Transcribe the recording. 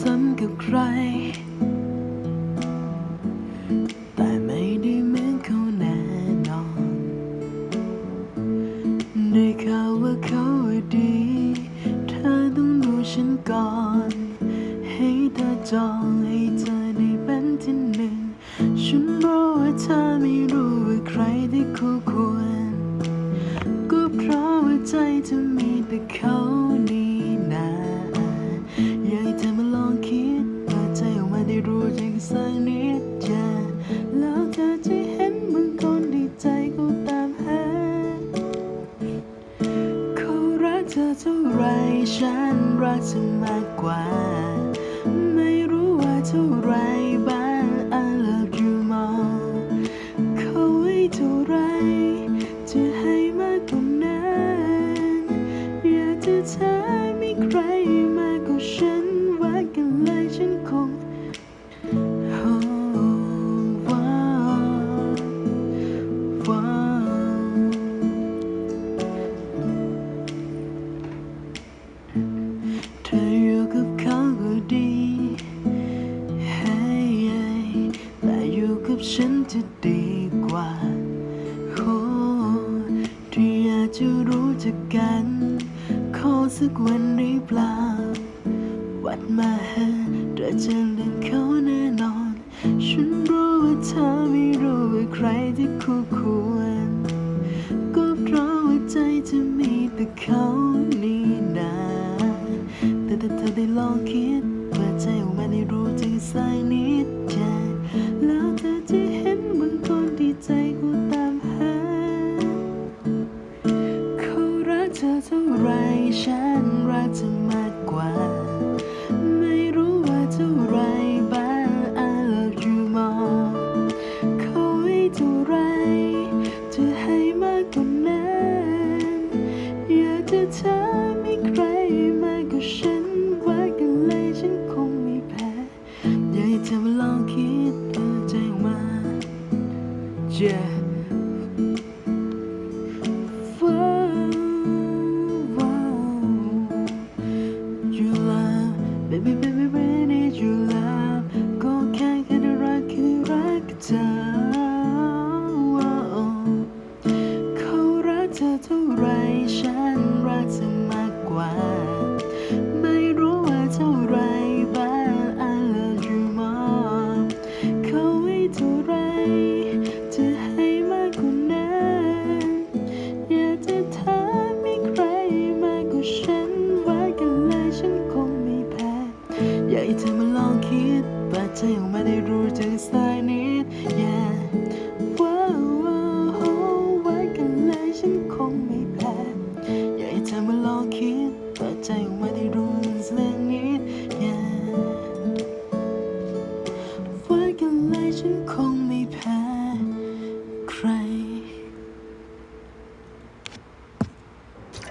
ซ้ำกับใคร แต่ไม่ได้เหมือนเขาแน่นอนได้ข่าวว่าเขาดี เธอต้องดูฉันก่อน ให้เธอจองให้เธอได้เป็นที่หนึ่ง ฉันรู้ว่าเธอไม่รู้ว่าใครที่คู่ควร ก็เพราะว่าใจเธมีแต่เขา ฉันรักเธอมากกว่า ไม่รู้ว่าเท่าไรบ้าง I love you more เขาให้เท่าไร จะให้มากกว่านั้น อยากจะเธอมีใครมากกว่าฉัน ฉันจะดีกว่าโอ้ที่อยากจะรู้จักกัน ขอสักวันได้เปล่า วัดมาหาเธอจะเลือกเขาแน่นอน ฉันรู้ว่าเธอไม่รู้ว่าใครที่คู่ควร ก็เพราะว่าใจจะมีแต่เขานี่นาแต่ถ้าเธอได้ลองคิดเปิดใจออกมาได้รู้ใจสักนิ ฉันรักเธอมากกว่า baby, baby, baby, ใจว่าได้รู้เรื่องนี้ yeah. ว่ากันเลยฉันคง